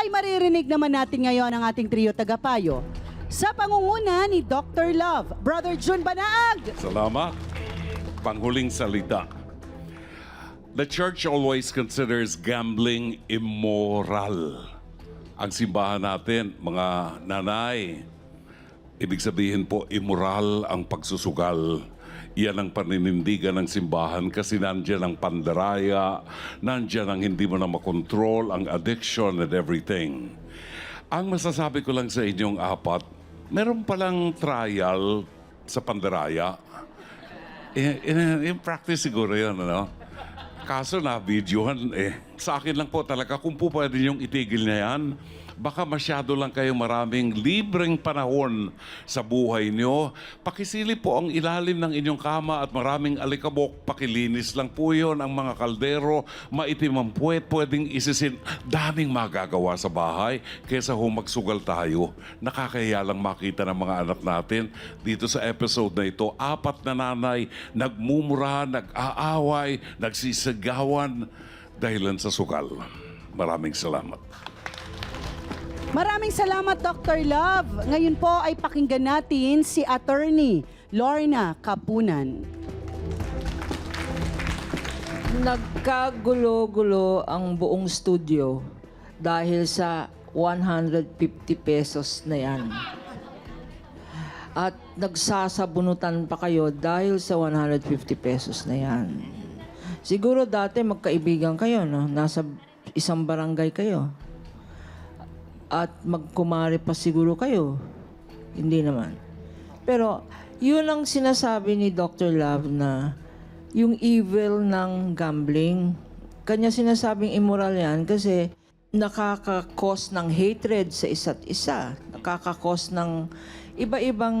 ay maririnig naman natin ngayon ang ating trio tagapayo. Sa pangunguna ni Dr. Love, Brother Jun Banaag, Salamat. Panghuling salita. The church always considers gambling immoral. Ang simbahan natin, mga nanay, ibig sabihin po, immoral ang pagsusugal. Yan ang paninindigan ng simbahan kasi nandyan ang pandaraya, nandyan ang hindi mo na makontrol, ang addiction and everything. Ang masasabi ko lang sa inyong apat, meron palang trial sa pandaraya. In, in, in practice siguro yun, ano? Kaso na, videohan eh. Sa akin lang po talaga, kung po pwede niyong itigil na yan, baka masyado lang kayong maraming libreng panahon sa buhay niyo. Pakisili po ang ilalim ng inyong kama at maraming alikabok. Pakilinis lang po yun ang mga kaldero. Maitim ang puwet, pwedeng isisin. Daming magagawa sa bahay kaysa humagsugal tayo. Nakakaya lang makita ng mga anak natin dito sa episode na ito. Apat na nanay nagmumura, nag-aaway, nagsisigawan dahilan sa sugal. Maraming salamat. Maraming salamat Dr. Love. Ngayon po ay pakinggan natin si Attorney Lorna Kapunan. Nagkagulo-gulo ang buong studio dahil sa 150 pesos na yan. At nagsasabunutan pa kayo dahil sa 150 pesos na yan. Siguro dati magkaibigan kayo, no? Nasa isang barangay kayo. At magkumari pa siguro kayo. Hindi naman. Pero yun ang sinasabi ni Dr. Love na yung evil ng gambling. Kanya sinasabing immoral yan kasi nakaka-cause ng hatred sa isa't isa. Nakaka-cause ng iba-ibang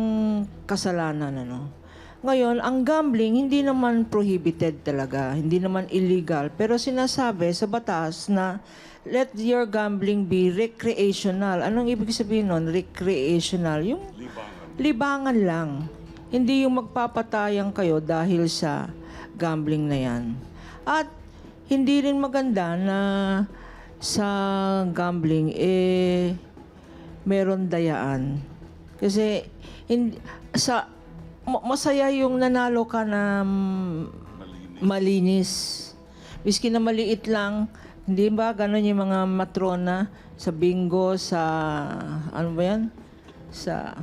kasalanan. Ano? Ngayon, ang gambling hindi naman prohibited talaga, hindi naman illegal, pero sinasabi sa batas na let your gambling be recreational. Anong ibig sabihin nun? Recreational. Yung libangan lang. Hindi yung magpapatayang kayo dahil sa gambling na yan. At hindi rin maganda na sa gambling, eh, meron dayaan. Kasi, hindi, sa, masaya yung nanalo ka na mm, malinis. Miski na maliit lang, hindi ba ganon yung mga matrona sa bingo, sa, ano ba yan? Sa,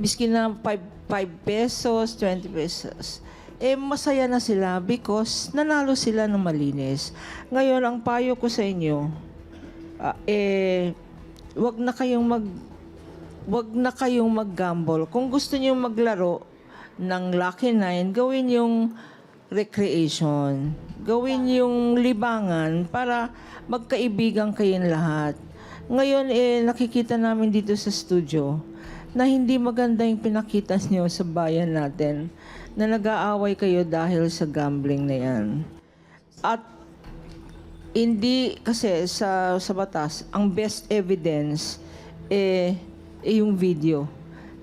miski na 5, 5 pesos, 20 pesos. Eh, masaya na sila because nanalo sila ng malinis. Ngayon, ang payo ko sa inyo, ah, eh, wag na kayong mag wag na kayong mag-gamble. Kung gusto niyo maglaro ng Lucky Nine, gawin yung recreation. Gawin yung libangan para magkaibigan kayong lahat. Ngayon, eh, nakikita namin dito sa studio na hindi maganda yung pinakita niyo sa bayan natin na nag-aaway kayo dahil sa gambling na yan. At hindi kasi sa sa batas ang best evidence eh, eh yung video.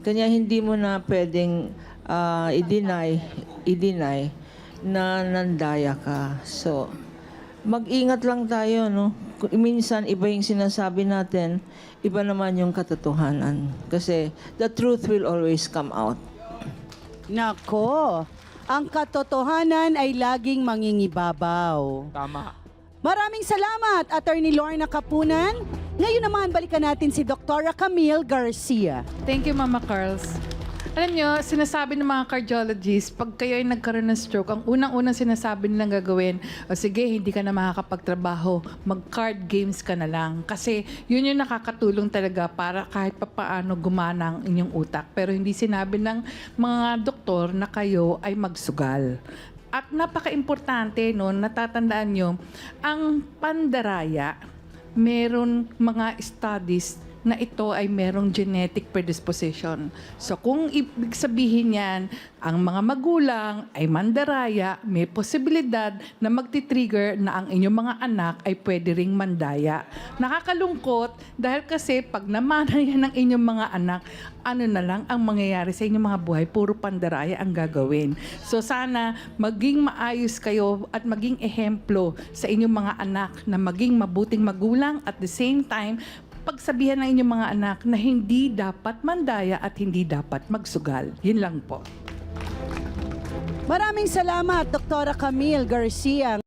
Kanya hindi mo na pwedeng ah, i-deny i-deny na nandaya ka. So mag-ingat lang tayo no. Kung Minsan iba yung sinasabi natin, iba naman yung katotohanan. Kasi the truth will always come out. Nako, ang katotohanan ay laging mangingibabaw. Tama. Maraming salamat, Attorney Lorna Kapunan. Ngayon naman, balikan natin si Dr. Camille Garcia. Thank you, Mama Carls. Alam nyo, sinasabi ng mga cardiologists, pag kayo ay nagkaroon ng stroke, ang unang-unang sinasabi nilang gagawin, o sige, hindi ka na makakapagtrabaho, mag-card games ka na lang. Kasi yun yung nakakatulong talaga para kahit papaano gumana ang inyong utak. Pero hindi sinabi ng mga doktor na kayo ay magsugal. At napaka-importante no, natatandaan nyo, ang pandaraya, meron mga studies na ito ay merong genetic predisposition. So kung ibig sabihin yan, ang mga magulang ay mandaraya, may posibilidad na magti-trigger na ang inyong mga anak ay pwede ring mandaya. Nakakalungkot dahil kasi pag namana yan ng inyong mga anak, ano na lang ang mangyayari sa inyong mga buhay, puro pandaraya ang gagawin. So sana maging maayos kayo at maging ehemplo sa inyong mga anak na maging mabuting magulang at the same time pagsabihan ng inyong mga anak na hindi dapat mandaya at hindi dapat magsugal. Yun lang po. Maraming salamat, Dr. Camille Garcia.